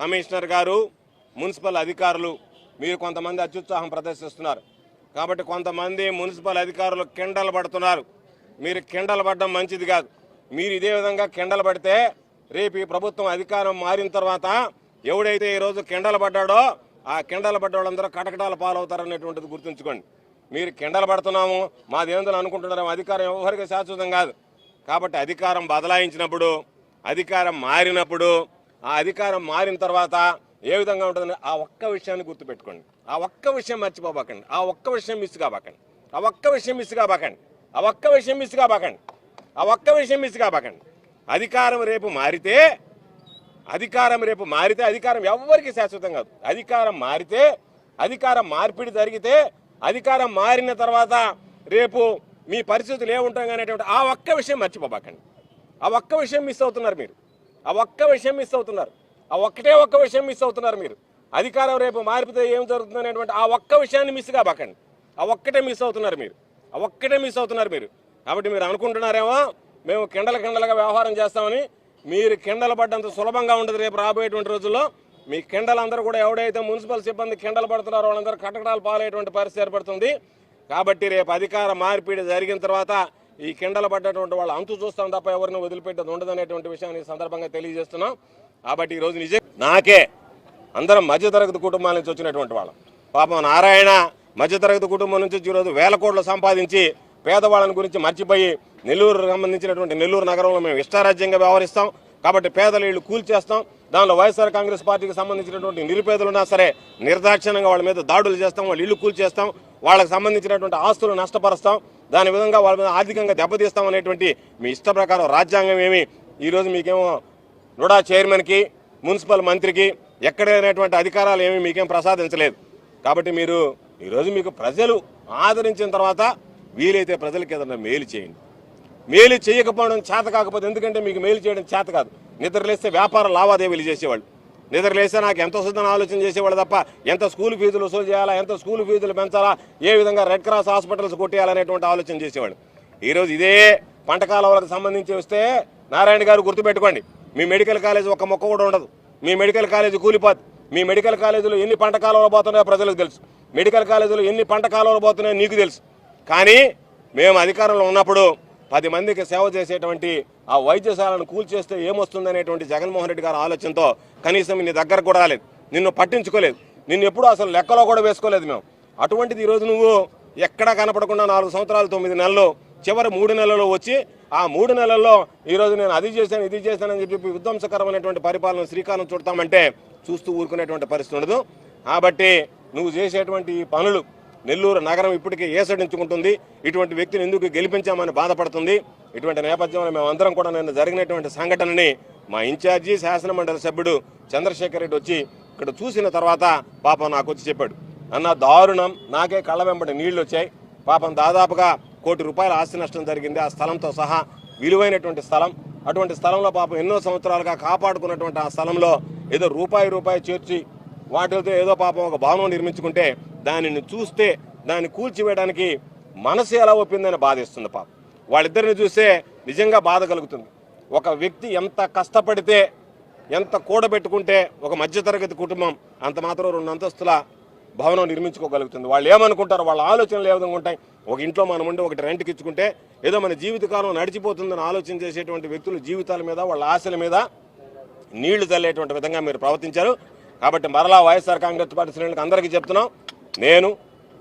Commissioner గారు municipal అధికారులు మీరు కొంతమంది అత్యుత్సాహం ప్రదర్శిస్తున్నారు. కాబట్టి కొంతమంది మున్సిపల్ అధికారులు కిండలు పడుతున్నారు. మీరు కిండలు పడడం మంచిది కాదు. మీరు ఇదే విధంగా కిండలు పడితే రేపు ఈ ప్రభుత్వం అధికారం మారిన తర్వాత ఎవడైతే ఈరోజు కిండలు పడ్డాడో ఆ కిండలు పడ్డవాళ్ళందరూ కటకటాల పాలవుతారనేటువంటిది గుర్తుంచుకోండి. మీరు కిండలు పడుతున్నాము మాదేందని అనుకుంటున్నారేమో అధికారం ఎవరికి శాశ్వతం కాదు. కాబట్టి అధికారం బదలాయించినప్పుడు అధికారం మారినప్పుడు ఆ అధికారం మారిన తర్వాత ఏ విధంగా ఉంటుందని ఆ ఒక్క విషయాన్ని గుర్తుపెట్టుకోండి. ఆ ఒక్క విషయం మర్చిపోబాకండి. ఆ ఒక్క విషయం మిస్ కాబాకండి. ఆ ఒక్క విషయం మిస్ కాబాకండి. ఆ ఒక్క విషయం మిస్ కాబాకండి. ఆ ఒక్క విషయం మిస్ కాబాకండి. అధికారం రేపు మారితే అధికారం రేపు మారితే అధికారం ఎవరికి శాశ్వతం కాదు. అధికారం మారితే అధికారం మార్పిడి జరిగితే అధికారం మారిన తర్వాత రేపు మీ పరిస్థితులు ఏముంటాం అనేటువంటి ఆ ఒక్క విషయం మర్చిపోబాకండి. ఆ ఒక్క విషయం మిస్ అవుతున్నారు మీరు. ఆ ఒక్క విషయం మిస్ అవుతున్నారు. ఆ ఒక్కటే ఒక్క విషయం మిస్ అవుతున్నారు మీరు. అధికారం రేపు మారిపోతే ఏం జరుగుతుంది అనేటువంటి ఆ ఒక్క విషయాన్ని మిస్ కాబకండి ఆ ఒక్కటే మిస్ అవుతున్నారు మీరు. ఆ ఒక్కటే మిస్ అవుతున్నారు మీరు. కాబట్టి మీరు అనుకుంటున్నారేమో మేము కిండల కిండలుగా వ్యవహారం చేస్తామని మీరు కిండలు పడ్డంత సులభంగా ఉండదు రేపు రాబోయేటువంటి రోజుల్లో. మీ కిండలందరూ కూడా ఎవడైతే మున్సిపల్ సిబ్బంది కిండలు పడుతున్నారో వాళ్ళందరూ కటకటాలు పాలయ్యేటువంటి పరిస్థితి ఏర్పడుతుంది. కాబట్టి రేపు అధికార మార్పిడి జరిగిన తర్వాత ఈ కిండల పడ్డటువంటి వాళ్ళు అంతు చూస్తాం తప్ప ఎవరిని వదిలిపెట్టదు ఉండదనేటువంటి విషయాన్ని సందర్భంగా తెలియజేస్తున్నాం. కాబట్టి ఈరోజు నిజం నాకే అందరం మధ్యతరగతి కుటుంబాల నుంచి వచ్చినటువంటి వాళ్ళం. పాపం నారాయణ మధ్యతరగతి కుటుంబం నుంచి ఈరోజు వేల కోట్లు సంపాదించి పేదవాళ్ళని గురించి మర్చిపోయి నెల్లూరు సంబంధించినటువంటి నెల్లూరు నగరంలో మేము ఇష్టారాజ్యంగా వ్యవహరిస్తాం. కాబట్టి పేదల ఇళ్ళు కూల్చేస్తాం దానిలో వైఎస్ఆర్ కాంగ్రెస్ పార్టీకి సంబంధించినటువంటి నిరుపేదలున్నా సరే నిర్దాక్షిణ్యంగా వాళ్ళ మీద దాడులు చేస్తాం. వాళ్ళు ఇల్లు కూల్చేస్తాం వాళ్ళకి సంబంధించినటువంటి ఆస్తులు నష్టపరుస్తాం. దాని విధంగా వాళ్ళ మీద ఆర్థికంగా దెబ్బతీస్తాం అనేటువంటి మీ ఇష్ట ప్రకారం రాజ్యాంగం ఏమి? ఈరోజు మీకేమో నుడా చైర్మన్కి మున్సిపల్ మంత్రికి ఎక్కడైనటువంటి అధికారాలు ఏమీ మీకేం ప్రసాదించలేదు. కాబట్టి మీరు ఈరోజు మీకు ప్రజలు ఆదరించిన తర్వాత వీలైతే ప్రజలకి ఏదైనా మేలు చేయండి. మేలు చేయకపోవడం చేత కాకపోతే ఎందుకంటే మీకు మేలు చేయడం చేత కాదు. నిద్రలేస్తే వ్యాపార లావాదేవీలు చేసేవాళ్ళు. నిద్రలేస్తే నాకు ఎంత వస్తుందని ఆలోచన చేసేవాళ్ళు తప్ప ఎంత స్కూల్ ఫీజులు వసూలు చేయాలా ఎంత స్కూల్ ఫీజులు పెంచాలా ఏ విధంగా రెడ్ క్రాస్ హాస్పిటల్స్ కొట్టేయాలనేటువంటి ఆలోచన చేసేవాళ్ళు. ఈరోజు ఇదే పంట కాలువలకు సంబంధించి వస్తే నారాయణ గారు గుర్తుపెట్టుకోండి. మీ మెడికల్ కాలేజ్ ఒక మొక్క కూడా ఉండదు. మీ మెడికల్ కాలేజ్ కూలిపోద్ది మీ మెడికల్ కాలేజీలో ఎన్ని పంట కాలువలు పోతున్నాయో ప్రజలకు తెలుసు. మెడికల్ కాలేజీలో ఎన్ని పంట కాలువలు పోతున్నాయో నీకు తెలుసు. కానీ మేము అధికారంలో ఉన్నప్పుడు పది మందికి సేవ చేసేటువంటి ఆ వైద్యశాలను కూల్చేస్తే ఏమొస్తుందనేటువంటి జగన్మోహన్ రెడ్డి గారి ఆలోచనతో కనీసం నీ దగ్గర కూడా రాలేదు. నిన్ను పట్టించుకోలేదు. నిన్ను ఎప్పుడూ అసలు లెక్కలో కూడా వేసుకోలేదు మేము. అటువంటిది ఈరోజు నువ్వు ఎక్కడా కనపడకుండా నాలుగు సంవత్సరాలు తొమ్మిది నెలలు చివరి మూడు నెలల్లో వచ్చి ఆ మూడు నెలల్లో ఈరోజు నేను అది చేశాను ఇది చేశానని చెప్పి విధ్వంసకరమైనటువంటి పరిపాలన శ్రీకారం చుడతామంటే చూస్తూ ఊరుకునేటువంటి పరిస్థితి ఉండదు. కాబట్టి నువ్వు చేసేటువంటి ఈ పనులు నెల్లూరు నగరం ఇప్పటికే ఏసడించుకుంటుంది. ఇటువంటి వ్యక్తిని ఎందుకు గెలిపించామని బాధపడుతుంది. ఇటువంటి నేపథ్యంలో మేమందరం కూడా నిన్న జరిగినటువంటి సంఘటనని మా ఇన్ఛార్జి శాసనమండలి సభ్యుడు చంద్రశేఖర్ రెడ్డి వచ్చి ఇక్కడ చూసిన తర్వాత పాపం నాకు వచ్చి చెప్పాడు. అన్న దారుణం. నాకే కళ్ళ వెంబడి నీళ్ళు వచ్చాయి. పాపం దాదాపుగా కోటి రూపాయల ఆస్తి నష్టం జరిగింది. ఆ స్థలంతో సహా విలువైనటువంటి స్థలం. అటువంటి స్థలంలో పాపం ఎన్నో సంవత్సరాలుగా కాపాడుకున్నటువంటి ఆ స్థలంలో ఏదో రూపాయి రూపాయి చేర్చి వాటితో ఏదో పాపం ఒక భవనం నిర్మించుకుంటే దానిని చూస్తే దాన్ని కూల్చివేయడానికి మనసు ఎలా ఒప్పిందని బాధిస్తుంది పాప. వాళ్ళిద్దరిని చూస్తే నిజంగా బాధ కలుగుతుంది. ఒక వ్యక్తి ఎంత కష్టపడితే ఎంత కూడబెట్టుకుంటే ఒక మధ్యతరగతి కుటుంబం అంత మాత్రం రెండు అంతస్తుల భవనం నిర్మించుకోగలుగుతుంది. వాళ్ళు ఏమనుకుంటారు వాళ్ళ ఆలోచనలు ఏ విధంగా ఉంటాయి ఒక ఇంట్లో మనం ఉండి ఒకటి రెంట్కి ఇచ్చుకుంటే ఏదో మన జీవితకాలం నడిచిపోతుందని ఆలోచన చేసేటువంటి వ్యక్తుల జీవితాల మీద వాళ్ళ ఆశల మీద నీళ్ళు చల్లేటువంటి విధంగా మీరు ప్రవర్తించారు. కాబట్టి మరలా వైఎస్ఆర్ కాంగ్రెస్ పార్టీ శ్రేణులకు అందరికీ చెప్తున్నాం. నేను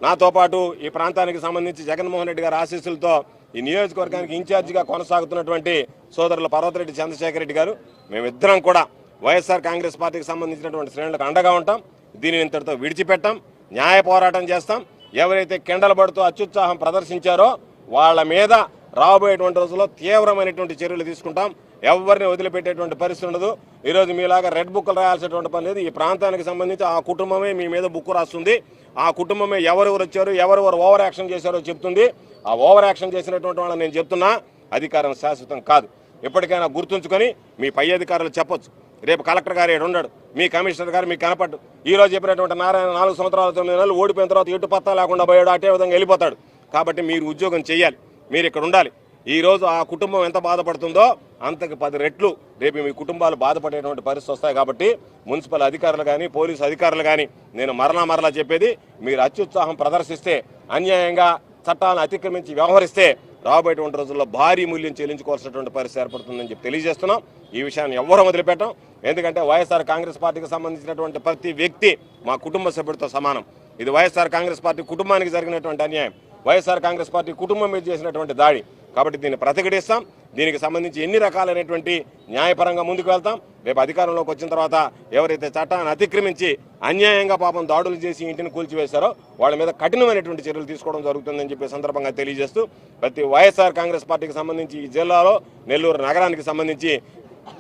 నాతో పాటు ఈ ప్రాంతానికి సంబంధించి జగన్మోహన్ రెడ్డి గారి ఆశీస్సులతో ఈ నియోజకవర్గానికి ఇన్ఛార్జిగా కొనసాగుతున్నటువంటి సోదరులు పర్వతరెడ్డి చంద్రశేఖర్ రెడ్డి గారు మేమిద్దరం కూడా వైఎస్ఆర్ కాంగ్రెస్ పార్టీకి సంబంధించినటువంటి శ్రేణులకు అండగా ఉంటాం. దీనిని ఇంతటితో విడిచిపెట్టాం. న్యాయ పోరాటం చేస్తాం. ఎవరైతే కెండలు అత్యుత్సాహం ప్రదర్శించారో వాళ్ళ మీద రాబోయేటువంటి రోజుల్లో తీవ్రమైనటువంటి చర్యలు తీసుకుంటాం. ఎవరిని వదిలిపెట్టేటువంటి పరిస్థితి ఉండదు. ఈరోజు మీలాగా రెడ్ బుక్లు రాయాల్సినటువంటి పని లేదు. ఈ ప్రాంతానికి సంబంధించి ఆ కుటుంబమే మీ మీద బుక్ రాస్తుంది. ఆ కుటుంబమే ఎవరెవరు వచ్చారు ఎవరెవరు ఓవర్ యాక్షన్ చేశారో చెప్తుంది. ఆ ఓవర్ యాక్షన్ చేసినటువంటి వాళ్ళని నేను చెప్తున్నా అధికారం శాశ్వతం కాదు. ఎప్పటికైనా గుర్తుంచుకొని మీ పై అధికారులు చెప్పొచ్చు. రేపు కలెక్టర్ గారు ఏడు ఉన్నాడు మీ కమిషనర్ గారు మీకు కనపడ్డు. ఈ రోజు చెప్పినటువంటి నారాయణ నాలుగు సంవత్సరాల తొమ్మిది నెలలు ఓడిపోయిన తర్వాత ఎటు పత్తా లేకుండా పోయాడు అటే విధంగా వెళ్ళిపోతాడు. కాబట్టి మీరు ఉద్యోగం చేయాలి మీరు ఇక్కడ ఉండాలి. ఈరోజు ఆ కుటుంబం ఎంత బాధపడుతుందో అంతకు పది రెట్లు రేపు మీ కుటుంబాలు బాధపడేటువంటి పరిస్థితి వస్తాయి కాబట్టి మున్సిపల్ అధికారులు కానీ పోలీసు అధికారులు కానీ నేను మరలా మరలా చెప్పేది మీరు అత్యుత్సాహం ప్రదర్శిస్తే అన్యాయంగా చట్టాలను అతిక్రమించి వ్యవహరిస్తే రాబోయేటువంటి రోజుల్లో భారీ మూల్యం చెల్లించుకోవాల్సినటువంటి పరిస్థితి ఏర్పడుతుందని చెప్పి తెలియజేస్తున్నాం. ఈ విషయాన్ని ఎవ్వరూ వదిలిపెట్టాం. ఎందుకంటే వైఎస్ఆర్ కాంగ్రెస్ పార్టీకి సంబంధించినటువంటి ప్రతి వ్యక్తి మా కుటుంబ సభ్యుడితో సమానం. ఇది వైఎస్ఆర్ కాంగ్రెస్ పార్టీ కుటుంబానికి జరిగినటువంటి అన్యాయం. వైఎస్ఆర్ కాంగ్రెస్ పార్టీ కుటుంబం మీద చేసినటువంటి దాడి. కాబట్టి దీన్ని ప్రతిఘటిస్తాం. దీనికి సంబంధించి ఎన్ని రకాలైనటువంటి న్యాయపరంగా ముందుకు వెళ్తాం? రేపు అధికారంలోకి వచ్చిన తర్వాత ఎవరైతే చట్టాన్ని అతిక్రమించి అన్యాయంగా పాపం దాడులు చేసి ఇంటిని కూల్చివేశారో వాళ్ళ మీద కఠినమైనటువంటి చర్యలు తీసుకోవడం జరుగుతుందని చెప్పి సందర్భంగా తెలియజేస్తూ ప్రతి వైఎస్ఆర్ కాంగ్రెస్ పార్టీకి సంబంధించి ఈ జిల్లాలో నెల్లూరు నగరానికి సంబంధించి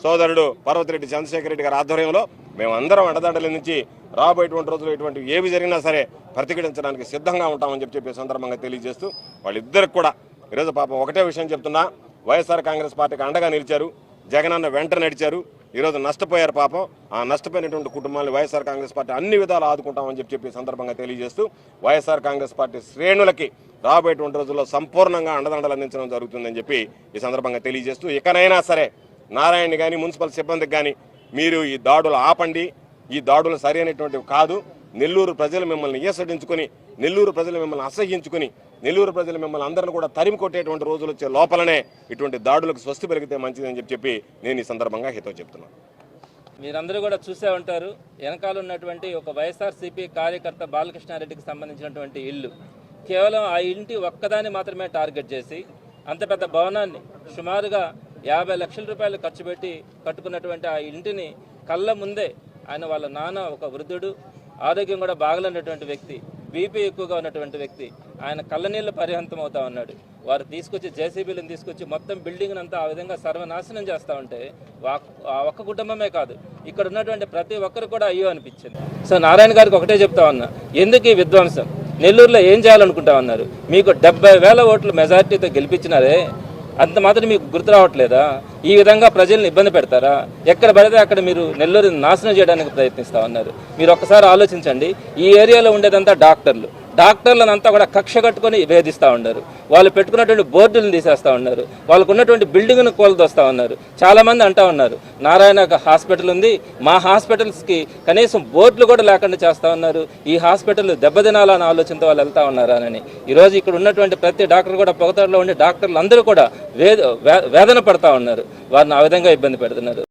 సోదరుడు పర్వతిరెడ్డి చంద్రశేఖర రెడ్డి గారి ఆధ్వర్యంలో మేమందరం అండదండల నుంచి రాబోయేటువంటి రోజులు ఇటువంటి ఏవి జరిగినా సరే ప్రతిఘటించడానికి సిద్ధంగా ఉంటామని చెప్పి చెప్పే సందర్భంగా తెలియజేస్తూ వాళ్ళిద్దరికి కూడా ఈరోజు పాపం ఒకటే విషయం చెప్తున్నా. వైఎస్ఆర్ కాంగ్రెస్ పార్టీకి అండగా నిలిచారు. జగనన్న వెంట నడిచారు. ఈరోజు నష్టపోయారు పాపం. ఆ నష్టపోయినటువంటి కుటుంబాన్ని వైఎస్ఆర్ కాంగ్రెస్ పార్టీ అన్ని విధాలు ఆదుకుంటామని చెప్పి చెప్పి సందర్భంగా తెలియజేస్తూ వైఎస్ఆర్ కాంగ్రెస్ పార్టీ శ్రేణులకి రాబోయేటువంటి రోజుల్లో సంపూర్ణంగా అండదండలు అందించడం జరుగుతుందని చెప్పి ఈ సందర్భంగా తెలియజేస్తూ ఇకనైనా సరే నారాయణ కానీ మున్సిపల్ సిబ్బందికి కానీ మీరు ఈ దాడులు ఆపండి. ఈ దాడులు సరైనటువంటివి కాదు. నెల్లూరు ప్రజలు మిమ్మల్ని ఈసడించుకొని నెల్లూరు ప్రజలు మిమ్మల్ని అసహ్యించుకొని నెల్లూరు ప్రజలు మిమ్మల్ని అందరిని కూడా తరిమి కొట్టేటువంటి రోజులు వచ్చే లోపలనే ఇటువంటి దాడులకు స్వస్తి పెరిగితే మంచిదని చెప్పి చెప్పి నేను ఈ సందర్భంగా హితో చెప్తున్నాను మీరందరూ కూడా చూసే ఉంటారు వెనకాల ఉన్నటువంటి ఒక వైఎస్ఆర్సీపీ కార్యకర్త బాలకృష్ణారెడ్డికి సంబంధించినటువంటి ఇల్లు. కేవలం ఆ ఇంటి ఒక్కదాన్ని మాత్రమే టార్గెట్ చేసి అంత పెద్ద భవనాన్ని సుమారుగా యాభై లక్షల రూపాయలు ఖర్చు పెట్టి కట్టుకున్నటువంటి ఆ ఇంటిని కళ్ళ ముందే ఆయన వాళ్ళ నాన్న ఒక వృద్ధుడు ఆరోగ్యం కూడా బాగలేనటువంటి వ్యక్తి. బీపీ ఎక్కువగా ఉన్నటువంటి వ్యక్తి ఆయన కళ్ళనీళ్ళు పరిహంతం అవుతా ఉన్నాడు. వారు తీసుకొచ్చి జేసీబీలను తీసుకొచ్చి మొత్తం బిల్డింగ్ అంతా ఆ విధంగా సర్వనాశనం చేస్తూ ఉంటే ఆ ఒక్క కుటుంబమే కాదు ఇక్కడ ఉన్నటువంటి ప్రతి ఒక్కరు కూడా అయ్యో అనిపించింది. సో నారాయణ గారికి ఒకటే చెప్తా ఉన్నా ఎందుకు ఈ విధ్వంసం? నెల్లూరులో ఏం చేయాలనుకుంటా ఉన్నారు? మీకు డెబ్బై వేల ఓట్లు మెజార్టీతో గెలిపించినారే అంత మాత్రం మీకు గుర్తు రావట్లేదా? ఈ విధంగా ప్రజల్ని ఇబ్బంది పెడతారా? ఎక్కడ పడితే అక్కడ మీరు నెల్లూరుని నాశనం చేయడానికి ప్రయత్నిస్తా ఉన్నారు. మీరు ఒక్కసారి ఆలోచించండి. ఈ ఏరియాలో ఉండేదంతా డాక్టర్లు. డాక్టర్లను అంతా కూడా కక్ష కట్టుకొని వేధిస్తూ ఉన్నారు. వాళ్ళు పెట్టుకున్నటువంటి బోర్డులను తీసేస్తూ ఉన్నారు. వాళ్ళకు ఉన్నటువంటి బిల్డింగ్ను కోల్దొస్తూ ఉన్నారు. చాలామంది అంటా ఉన్నారు నారాయణ హాస్పిటల్ ఉంది మా హాస్పిటల్స్కి కనీసం బోర్డులు కూడా లేకుండా చేస్తూ ఉన్నారు. ఈ హాస్పిటల్ దెబ్బతినాలన్న ఆలోచనతో వాళ్ళు వెళ్తా ఉన్నారని అని. ఈరోజు ఇక్కడ ఉన్నటువంటి ప్రతి డాక్టర్ కూడా పొగతలో ఉండే డాక్టర్లు అందరూ కూడా వేద వేదన పడతా ఉన్నారు. వారిని ఆ విధంగా ఇబ్బంది పెడుతున్నారు.